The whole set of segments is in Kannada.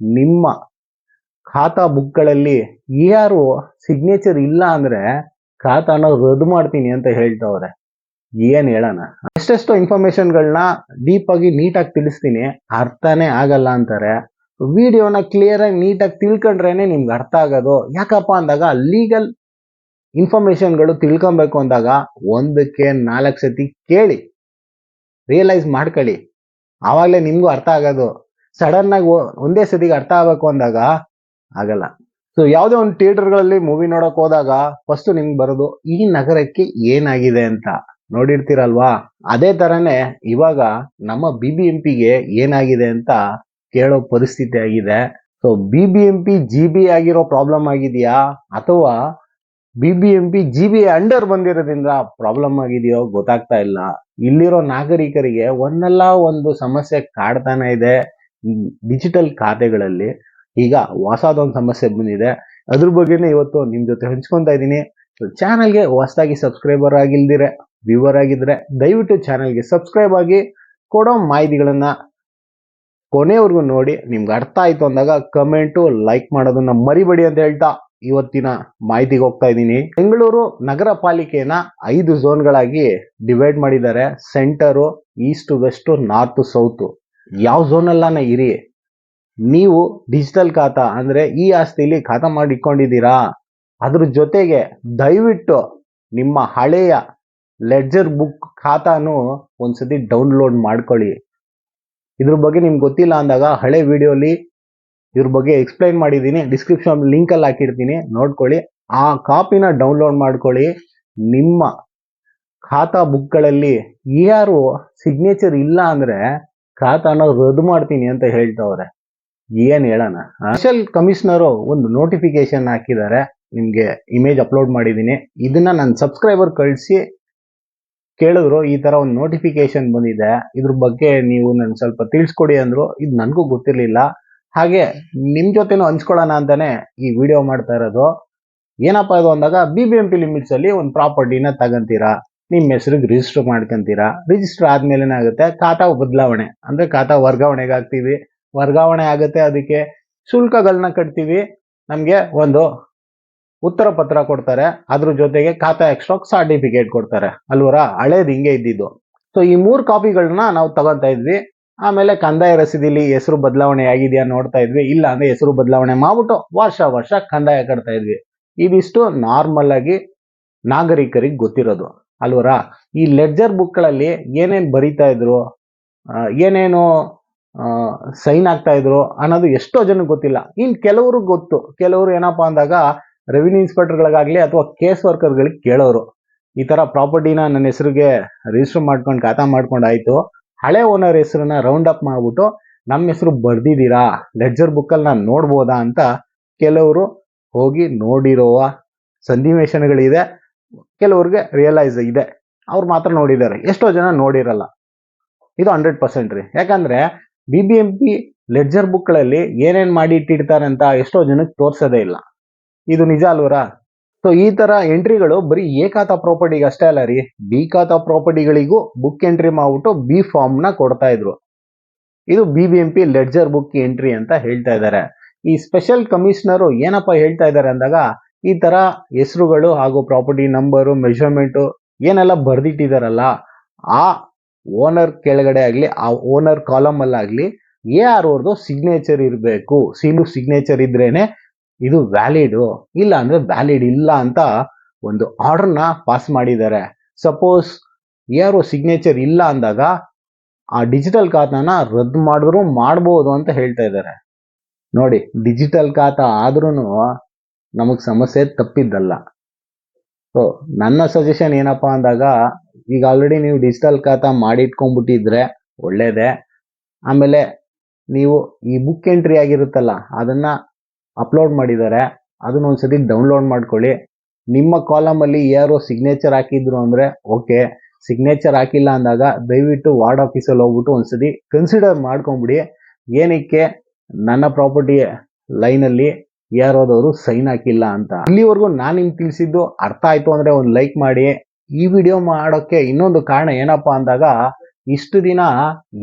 ನಿಮ್ಮ ಖಾತಾ ಬುಕ್ಗಳಲ್ಲಿ ಯಾರು ಸಿಗ್ನೇಚರ್ ಇಲ್ಲ ಅಂದ್ರೆ ಖಾತಾನ ರದ್ದು ಮಾಡ್ತೀನಿ ಅಂತ ಹೇಳ್ತವ್ರೆ. ಏನು ಹೇಳೋಣ? ಎಷ್ಟೆಷ್ಟು ಇನ್ಫಾರ್ಮೇಶನ್ಗಳನ್ನ ಡೀಪಾಗಿ ನೀಟಾಗಿ ತಿಳಿಸ್ತೀನಿ. ಅರ್ಥನೇ ಆಗಲ್ಲ ಅಂತಾರೆ. ವಿಡಿಯೋನ ಕ್ಲಿಯರಾಗಿ ನೀಟಾಗಿ ತಿಳ್ಕೊಂಡ್ರೇನೆ ನಿಮ್ಗೆ ಅರ್ಥ ಆಗೋದು. ಯಾಕಪ್ಪ ಅಂದಾಗ ಲೀಗಲ್ ಇನ್ಫಾರ್ಮೇಷನ್ಗಳು ತಿಳ್ಕೊಬೇಕು ಅಂದಾಗ ಒಂದಕ್ಕೆ ನಾಲ್ಕು ಸತಿ ಕೇಳಿ. ರಿಯಲೈಸ್ ಮಾಡ್ಕೊಳ್ಳಿ. ಆವಾಗಲೇ ನಿಮಗೂ ಅರ್ಥ ಆಗೋದು. ಸಡನ್ ಆಗಿ ಒಂದೇ ಸತಿಗೆ ಅರ್ಥ ಆಗ್ಬೇಕು ಅಂದಾಗ ಆಗಲ್ಲ. ಸೊ ಯಾವುದೇ ಒಂದು ಥಿಯೇಟರ್ಗಳಲ್ಲಿ ಮೂವಿ ನೋಡಕ್ ಹೋದಾಗ ಫಸ್ಟ್ ನಿಮ್ಗೆ ಬರೋದು, ಈ ನಗರಕ್ಕೆ ಏನಾಗಿದೆ ಅಂತ ನೋಡಿರ್ತೀರಲ್ವಾ? ಅದೇ ತರನೇ ಇವಾಗ ನಮ್ಮ ಬಿ ಬಿ ಎಂ ಪಿಗೆ ಏನಾಗಿದೆ ಅಂತ ಕೇಳೋ ಪರಿಸ್ಥಿತಿ ಆಗಿದೆ. So B B M P G B ಆಗಿರೋ ಪ್ರಾಬ್ಲಮ್ ಆಗಿದೆಯಾ? ಅಥವಾ B B M P G B under ಬಂದಿರೋದ್ರಿಂದ ಪ್ರಾಬ್ಲಮ್ ಆಗಿದೆಯೋ ಗೊತ್ತಾಗ್ತಾ ಇಲ್ಲ. ಇಲ್ಲಿರೋ ನಾಗರಿಕರಿಗೆ ಒಂದಲ್ಲ ಒಂದು ಸಮಸ್ಯೆ ಕಾಡ್ತಾನೆ ಇದೆ. ಡಿಜಿಟಲ್ ಖಾತೆಗಳಲ್ಲಿ ಈಗ ಹೊಸದೊಂದು ಸಮಸ್ಯೆ ಬಂದಿದೆ. ಅದ್ರ ಬಗ್ಗೆನೇ ಇವತ್ತು ನಿಮ್ ಜೊತೆ ಹಂಚ್ಕೊತಾ ಇದ್ದೀನಿ. ಚಾನಲ್ಗೆ ಹೊಸದಾಗಿ ಸಬ್ಸ್ಕ್ರೈಬರ್ ಆಗಿಲ್ದಿರೆ ವ್ಯೂವರ್ ಆಗಿದ್ರೆ ದಯವಿಟ್ಟು ಚಾನಲ್ಗೆ ಸಬ್ಸ್ಕ್ರೈಬ್ ಆಗಿ ಕೊಡೋ ಮಾಹಿತಿಗಳನ್ನ ಕೊನೆವರೆಗೂ ನೋಡಿ. ನಿಮ್ಗೆ ಅರ್ಥ ಆಯ್ತು ಅಂದಾಗ ಕಮೆಂಟು ಲೈಕ್ ಮಾಡೋದನ್ನ ಮರಿಬೇಡಿ ಅಂತ ಹೇಳ್ತಾ ಇವತ್ತಿನ ಮಾಹಿತಿಗೆ ಹೋಗ್ತಾ ಇದ್ದೀನಿ. ಬೆಂಗಳೂರು ನಗರ ಪಾಲಿಕೆನ ಐದು ಝೋನ್ಗಳಾಗಿ ಡಿವೈಡ್ ಮಾಡಿದ್ದಾರೆ. Centre east west north south ಯಾವ ಝೋನಲ್ಲಾನ ಇರಿ. ನೀವು ಡಿಜಿಟಲ್ ಖಾತಾ, ಅಂದ್ರೆ ಈ ಆಸ್ತಿಲಿ ಖಾತಾ ಮಾಡಿಕೊಂಡಿದ್ದೀರಾ. ಅದ್ರ ಜೊತೆಗೆ ದಯವಿಟ್ಟು ನಿಮ್ಮ ಹಳೆಯ ಲೆಡ್ಜರ್ ಬುಕ್ ಖಾತಾನು ಒಂದ್ಸತಿ ಡೌನ್ಲೋಡ್ ಮಾಡ್ಕೊಳ್ಳಿ. ಇದ್ರ ಬಗ್ಗೆ ನಿಮ್ಗೆ ಗೊತ್ತಿಲ್ಲ ಅಂದಾಗ ಹಳೆ ವಿಡಿಯೋಲಿ ಇದ್ರ ಬಗ್ಗೆ ಎಕ್ಸ್ಪ್ಲೈನ್ ಮಾಡಿದ್ದೀನಿ. ಡಿಸ್ಕ್ರಿಪ್ಷನ್ ಲಿಂಕ್ ಅಲ್ಲಿ ಹಾಕಿರ್ತೀನಿ. ನೋಡ್ಕೊಳ್ಳಿ. ಆ ಕಾಪಿನ ಡೌನ್ಲೋಡ್ ಮಾಡ್ಕೊಳ್ಳಿ. ನಿಮ್ಮ ಖಾತಾ ಬುಕ್ಗಳಲ್ಲಿ ಯಾರು ಸಿಗ್ನೇಚರ್ ಇಲ್ಲ ಅಂದ್ರೆ ಖಾತಾನ ರದ್ದು ಮಾಡ್ತೀನಿ ಅಂತ ಹೇಳ್ತವ್ರೆ. ಏನ್ ಹೇಳೋಣ? ಸ್ಪೆಷಲ್ ಕಮಿಷನರು ಒಂದು ನೋಟಿಫಿಕೇಶನ್ ಹಾಕಿದ್ದಾರೆ. ನಿಮ್ಗೆ ಇಮೇಜ್ ಅಪ್ಲೋಡ್ ಮಾಡಿದ್ದೀನಿ. ಇದನ್ನ ನನ್ನ ಸಬ್ಸ್ಕ್ರೈಬರ್ ಕಳಿಸಿ ಕೇಳಿದ್ರು, ಈ ತರ ಒಂದು ನೋಟಿಫಿಕೇಶನ್ ಬಂದಿದೆ. ಇದ್ರ ಬಗ್ಗೆ ನೀವು ನನ್ ಸ್ವಲ್ಪ ತಿಳಿಸ್ಕೊಡಿ ಅಂದ್ರು, ಇದು ನನಗೂ ಗೊತ್ತಿರ್ಲಿಲ್ಲ. ಹಾಗೆ ನಿಮ್ ಜೊತೆನೂ ಹಂಚ್ಕೊಳ್ಳೋಣ ಅಂತಾನೆ ಈ ವಿಡಿಯೋ ಮಾಡ್ತಾ ಇರೋದು. ಏನಪ್ಪಾ ಇದು ಅಂದಾಗ B B M P limits ಅಲ್ಲಿ ಒಂದು ಪ್ರಾಪರ್ಟಿನ ತಗಂತೀರಾ? ನಿಮ್ಮ ಹೆಸರಿಗೆ ರಿಜಿಸ್ಟರ್ ಮಾಡ್ಕೊಂತೀರಾ? ರಿಜಿಸ್ಟರ್ ಆದ್ಮೇಲೆ ಏನಾಗುತ್ತೆ ಖಾತಾ ಬದಲಾವಣೆ. ಅಂದ್ರೆ ಖಾತಾ ವರ್ಗಾವಣೆಗೆ ಹಾಕ್ತೀವಿ. ವರ್ಗಾವಣೆ ಆಗುತ್ತೆ ಅದಕ್ಕೆ ಶುಲ್ಕಗಳನ್ನ ಕಟ್ತೀವಿ. ನಮಗೆ ಒಂದು ಉತ್ತರ ಪತ್ರ ಕೊಡ್ತಾರೆ. ಅದ್ರ ಜೊತೆಗೆ ಖಾತಾ ಎಕ್ಸ್ಟ್ರಾಕ್ ಸರ್ಟಿಫಿಕೇಟ್ ಕೊಡ್ತಾರೆ. ಅಲ್ವರ? ಹಳೇದು ಹಿಂಗೆ ಇದ್ದಿದ್ದು. ಸೊ ಈ ಮೂರು ಕಾಪಿಗಳನ್ನ ನಾವು ತಗೊಂತಾ ಇದ್ವಿ. ಆಮೇಲೆ ಕಂದಾಯ ರಸೀದಿಲಿ ಹೆಸರು ಬದಲಾವಣೆ ಆಗಿದೆಯಾ ನೋಡ್ತಾ ಇದ್ವಿ. ಇಲ್ಲ ಅಂದ್ರೆ ಹೆಸರು ಬದಲಾವಣೆ ಮಾಡ್ಬಿಟ್ಟು ವರ್ಷ ವರ್ಷ ಕಂದಾಯ ಕಟ್ತಾ ಇದ್ವಿ. ಇದಿಷ್ಟು ನಾರ್ಮಲ್ ಆಗಿ ನಾಗರಿಕರಿಗೆ ಗೊತ್ತಿರೋದು. ಅಲ್ವರ? ಈ ಲೆಡ್ಜರ್ ಬುಕ್ಗಳಲ್ಲಿ ಏನೇನು ಬರಿತಾ ಇದ್ರು ಏನೇನು ಸೈನ್ ಆಗ್ತಾ ಇದ್ರು ಅನ್ನೋದು ಎಷ್ಟೋ ಜನಕ್ಕೆ ಗೊತ್ತಿಲ್ಲ. ಇನ್ ಕೆಲವರು ಗೊತ್ತು. ಕೆಲವರು ಏನಪ್ಪ ಅಂದಾಗ ರೆವಿನ್ಯೂ ಇನ್ಸ್ಪೆಕ್ಟರ್ಗಳಿಗಾಗಲಿ ಅಥವಾ ಕೇಸ್ ವರ್ಕರ್ಗಳಿಗೆ ಕೇಳೋರು. ಈ ಥರ ಪ್ರಾಪರ್ಟಿನ ನನ್ನ ಹೆಸರಿಗೆ ರಿಜಿಸ್ಟರ್ ಮಾಡ್ಕೊಂಡು ಖಾತಾ ಮಾಡ್ಕೊಂಡು ಆಯಿತು ಹಳೆ ಓನರ್ ಹೆಸರನ್ನ ರೌಂಡ್ ಅಪ್ ಮಾಡಿಬಿಟ್ಟು ನಮ್ಮ ಹೆಸರು ಬರ್ದಿದ್ದೀರಾ? ಲೆಡ್ಜರ್ ಬುಕ್ಕಲ್ಲಿ ನಾನು ನೋಡ್ಬೋದಾ ಅಂತ ಕೆಲವರು ಹೋಗಿ ನೋಡಿರುವ ಸನ್ನಿವೇಶನಗಳಿದೆ ಕೆಲವ್ರಿಗೆ ರಿಯಲೈಸ್ ಇದೆ. ಅವ್ರು ಮಾತ್ರ ನೋಡಿದ್ದಾರೆ. ಎಷ್ಟೋ ಜನ ನೋಡಿರಲ್ಲ. ಇದು ಹಂಡ್ರೆಡ್ ಪರ್ಸೆಂಟ್ ರೀ. ಯಾಕಂದ್ರೆ B B M P ledger ಬುಕ್ಗಳಲ್ಲಿ ಏನೇನು ಮಾಡಿ ಇಟ್ಟಿರ್ತಾರೆ ಅಂತ ಎಷ್ಟೋ ಜನಕ್ಕೆ ತೋರಿಸೋದೇ ಇಲ್ಲ. ಇದು ನಿಜ ಅಲ್ವರಾ? ಸೊ ಈ ತರ ಎಂಟ್ರಿಗಳು ಬರೀ ಎ ಖಾತಾ ಪ್ರಾಪರ್ಟಿಗೆ ಅಷ್ಟೇ ಅಲ್ಲ ರೀ. ಬಿ ಖಾತಾ ಪ್ರಾಪರ್ಟಿಗಳಿಗೂ ಬುಕ್ ಎಂಟ್ರಿ ಮಾಡ್ಬಿಟ್ಟು ಬಿ ಫಾರ್ಮ್ನ ಕೊಡ್ತಾ ಇದ್ರು. ಇದು B B M P ledger book entry ಅಂತ ಹೇಳ್ತಾ ಇದ್ದಾರೆ. ಈ ಸ್ಪೆಷಲ್ ಕಮಿಷನರು ಏನಪ್ಪಾ ಹೇಳ್ತಾ ಇದ್ದಾರೆ ಅಂದಾಗ ಈ ತರ ಹೆಸರುಗಳು ಹಾಗೂ ಪ್ರಾಪರ್ಟಿ ನಂಬರು ಮೆಷರ್ಮೆಂಟು ಏನೆಲ್ಲ ಬರ್ದಿಟ್ಟಿದಾರಲ್ಲ, ಆ ಓನರ್ ಕೆಳಗಡೆ ಆಗಲಿ, ಆ ಓನರ್ ಕಾಲಮಲ್ಲಾಗಲಿ ಎ ಆರ್ ಅವ್ರದ್ದು ಸಿಗ್ನೇಚರ್ ಇರಬೇಕು. ಸೀಲು ಸಿಗ್ನೇಚರ್ ಇದ್ರೇನೆ ಇದು ವ್ಯಾಲಿಡು ಇಲ್ಲ ಅಂದ್ರೆ ವ್ಯಾಲಿಡ್ ಇಲ್ಲ ಅಂತ ಒಂದು ಆರ್ಡರ್ನ ಪಾಸ್ ಮಾಡಿದ್ದಾರೆ. ಸಪೋಸ್ ಯಾರು ಸಿಗ್ನೇಚರ್ ಇಲ್ಲ ಅಂದಾಗ, ಆ ಡಿಜಿಟಲ್ ಖಾತಾನ ರದ್ದು ಮಾಡಿದ್ರು ಮಾಡ್ಬೋದು ಅಂತ ಹೇಳ್ತಾ ಇದ್ದಾರೆ. ನೋಡಿ ಡಿಜಿಟಲ್ ಖಾತಾ ಆದ್ರೂ ನಮಗ್ ಸಮಸ್ಯೆ ತಪ್ಪಿದ್ದಲ್ಲ. ಸೊ ನನ್ನ ಸಜೆಷನ್ ಏನಪ್ಪಾ ಅಂದಾಗ, ಈಗ ಆಲ್ರೆಡಿ ನೀವು ಡಿಜಿಟಲ್ ಖಾತಾ ಮಾಡಿಟ್ಕೊಂಡ್ಬಿಟ್ಟಿದ್ರೆ ಒಳ್ಳೇದೇ. ಆಮೇಲೆ ನೀವು ಈ ಬುಕ್ ಎಂಟ್ರಿ ಆಗಿರುತ್ತಲ್ಲ, ಅದನ್ನು ಅಪ್ಲೋಡ್ ಮಾಡಿದ್ದಾರೆ ಅದನ್ನ ಒಂದ್ಸತಿ ಡೌನ್ಲೋಡ್ ಮಾಡ್ಕೊಳ್ಳಿ. ನಿಮ್ಮ ಕಾಲಮಲ್ಲಿ ಯಾರೋ ಸಿಗ್ನೇಚರ್ ಹಾಕಿದ್ರು ಅಂದರೆ ಓಕೆ ಸಿಗ್ನೇಚರ್ ಹಾಕಿಲ್ಲ ಅಂದಾಗ ದಯವಿಟ್ಟು ವಾರ್ಡ್ ಆಫೀಸಲ್ಲಿ ಹೋಗ್ಬಿಟ್ಟು ಒಂದ್ಸತಿ ಕನ್ಸಿಡರ್ ಮಾಡ್ಕೊಂಬಿಡಿ. ಏನಕ್ಕೆ? ನನ್ನ ಪ್ರಾಪರ್ಟಿ ಲೈನಲ್ಲಿ ಯಾರೋದವರು ಸೈನ್ ಹಾಕಿಲ್ಲ ಅಂತ. ಇಲ್ಲಿವರೆಗೂ ನಾನು ನಿಮ್ಗೆ ತಿಳಿಸಿದ್ದು ಅರ್ಥ ಆಯ್ತು ಅಂದ್ರೆ ಒಂದು ಲೈಕ್ ಮಾಡಿ. ಈ ವಿಡಿಯೋ ಮಾಡೋಕ್ಕೆ ಇನ್ನೊಂದು ಕಾರಣ ಏನಪ್ಪಾ ಅಂದಾಗ, ಇಷ್ಟು ದಿನ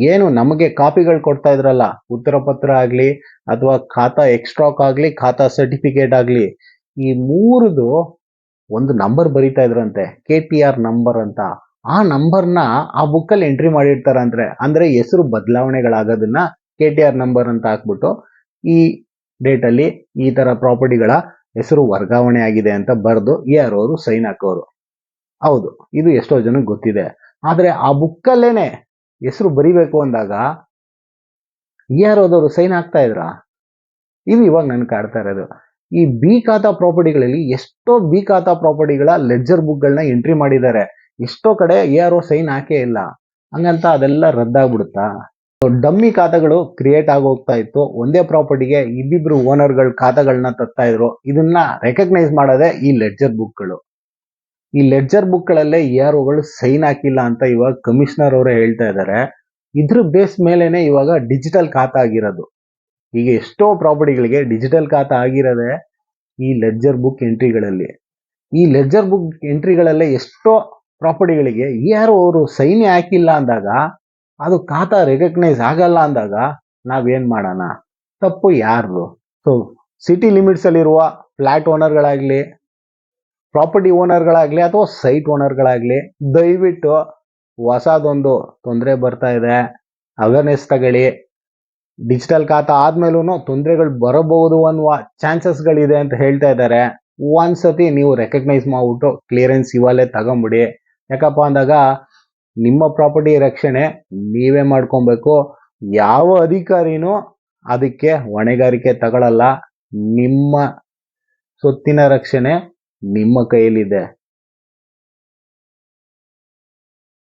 ಏನು ನಮಗೆ ಕಾಪಿಗಳು ಕೊಡ್ತಾ ಇದ್ರಲ್ಲ. ಉತ್ತರ ಪತ್ರ ಆಗಲಿ ಅಥವಾ ಖಾತಾ ಎಕ್ಸ್ಟ್ರಾಕ್ ಆಗಲಿ ಖಾತಾ ಸರ್ಟಿಫಿಕೇಟ್ ಆಗಲಿ. ಈ ಮೂರದು ಒಂದು ನಂಬರ್ ಬರೀತಾ ಇದ್ರಂತೆ ಕೆ ಪಿ ಆರ್ ನಂಬರ್ ಅಂತ. ಆ ನಂಬರ್ನ ಆ ಬುಕ್ಕಲ್ಲಿ ಎಂಟ್ರಿ ಮಾಡಿರ್ತಾರಂದ್ರೆ ಅಂದ್ರೆ ಹೆಸರು ಬದಲಾವಣೆಗಳಾಗೋದನ್ನ ಕೆ ಟಿ ಆರ್ ನಂಬರ್ ಅಂತ ಹಾಕ್ಬಿಟ್ಟು ಈ ಡೇಟಲ್ಲಿ ಈ ತರ ಪ್ರಾಪರ್ಟಿಗಳ ಹೆಸರು ವರ್ಗಾವಣೆ ಆಗಿದೆ ಅಂತ ಬರೆದು ಯಾರು ಅವರು ಸೈನ್ ಹಾಕೋರು. ಹೌದು, ಇದು ಎಷ್ಟೋ ಜನಕ್ಕೆ ಗೊತ್ತಿದೆ. ಆದರೆ ಆ ಬುಕ್ಕಲ್ಲೇನೆ ಹೆಸರು ಬರಿಬೇಕು ಅಂದಾಗ ಯಾರೋದವರು ಸೈನ್ ಹಾಕ್ತಾ ಇದ್ರಾ? ಇದು ಇವಾಗ ನನ್ಗೆ ಕಾಡ್ತಾ ಇರೋದು. ಈ ಬಿ ಖಾತಾ ಪ್ರಾಪರ್ಟಿಗಳಲ್ಲಿ ಎಷ್ಟೋ ಬಿ ಖಾತಾ ಪ್ರಾಪರ್ಟಿಗಳ ಲೆಡ್ಜರ್ ಬುಕ್ಗಳನ್ನ ಎಂಟ್ರಿ ಮಾಡಿದ್ದಾರೆ. ಎಷ್ಟೋ ಕಡೆ ಯಾರೋ ಸೈನ್ ಹಾಕೇ ಇಲ್ಲ. ಹಂಗಂತ ಅದೆಲ್ಲ ರದ್ದಾಗ್ಬಿಡುತ್ತಾ? ಡಮ್ಮಿ ಖಾತೆಗಳು ಕ್ರಿಯೇಟ್ ಆಗಿ ಹೋಗ್ತಾ ಇತ್ತು. ಒಂದೇ ಪ್ರಾಪರ್ಟಿಗೆ ಇಬ್ಬಿಬ್ರು ಓನರ್ಗಳ ಖಾತೆಗಳನ್ನ ತರ್ತಾ ಇದ್ರು. ಇದನ್ನ ರೆಕಗ್ನೈಸ್ ಮಾಡೋದೇ ಈ ಲೆಡ್ಜರ್ ಬುಕ್ಗಳು ಈ ಲೆಡ್ಜರ್ ಬುಕ್ಗಳಲ್ಲೇ ಯಾರುಗಳು ಸೈನ್ ಹಾಕಿಲ್ಲ ಅಂತ ಇವಾಗ ಕಮಿಷನರ್ ಅವರೇ ಹೇಳ್ತಾ ಇದ್ದಾರೆ ಇದ್ರ ಬೇಸ್ ಮೇಲೆನೆ ಇವಾಗ ಡಿಜಿಟಲ್ ಖಾತಾ ಆಗಿರೋದು. ಈಗ ಎಷ್ಟೋ ಪ್ರಾಪರ್ಟಿಗಳಿಗೆ ಡಿಜಿಟಲ್ ಖಾತಾ ಆಗಿರೋದೇ ಈ ಲೆಡ್ಜರ್ ಬುಕ್ ಎಂಟ್ರಿಗಳಲ್ಲಿ ಈ ಲೆಡ್ಜರ್ ಬುಕ್ ಎಂಟ್ರಿಗಳಲ್ಲೇ ಎಷ್ಟೋ ಪ್ರಾಪರ್ಟಿಗಳಿಗೆ ಯಾರು ಅವರು ಸೈನ್ ಹಾಕಿಲ್ಲ ಅಂದಾಗ ಅದು ಖಾತಾ ರೆಕಗ್ನೈಸ್ ಆಗಲ್ಲ ಅಂದಾಗ ನಾವೇನು ಮಾಡೋಣ? ತಪ್ಪು ಯಾರು ಸೊ ಸಿಟಿ ಲಿಮಿಟ್ಸ್ ಅಲ್ಲಿರುವ ಫ್ಲಾಟ್ ಓನರ್ಗಳಾಗ್ಲಿ ಪ್ರಾಪರ್ಟಿ ಓನರ್ಗಳಾಗಲಿ ಅಥವಾ ಸೈಟ್ ಓನರ್ಗಳಾಗಲಿ ದಯವಿಟ್ಟು ಹೊಸದೊಂದು ತೊಂದರೆ ಬರ್ತಾ ಇದೆ. ಅವೇರ್ನೆಸ್ ತಗೊಳ್ಳಿ. ಡಿಜಿಟಲ್ ಖಾತಾ ಆದ್ಮೇಲೂ ತೊಂದರೆಗಳು ಬರಬಹುದು ಅನ್ನುವ ಚಾನ್ಸಸ್ಗಳಿದೆ ಅಂತ ಹೇಳ್ತಾ ಇದ್ದಾರೆ. ಒಂದ್ಸತಿ ನೀವು ರೆಕಗ್ನೈಸ್ ಮಾಡ್ಬಿಟ್ಟು ಕ್ಲಿಯರೆನ್ಸ್ ಇವಾಗಲೇ ತಗೊಂಬಿಡಿ. ಯಾಕಪ್ಪ ಅಂದಾಗ ನಿಮ್ಮ ಪ್ರಾಪರ್ಟಿ ರಕ್ಷಣೆ ನೀವೇ ಮಾಡ್ಕೊಬೇಕು. ಯಾವ ಅಧಿಕಾರಿನೂ ಅದಕ್ಕೆ ಹೊಣೆಗಾರಿಕೆ ತಗೊಳ್ಳಲ್ಲ ನಿಮ್ಮ ಸೊತ್ತಿನ ರಕ್ಷಣೆ ನಿಮ್ಮ ಕೈಯಲ್ಲಿದೆ.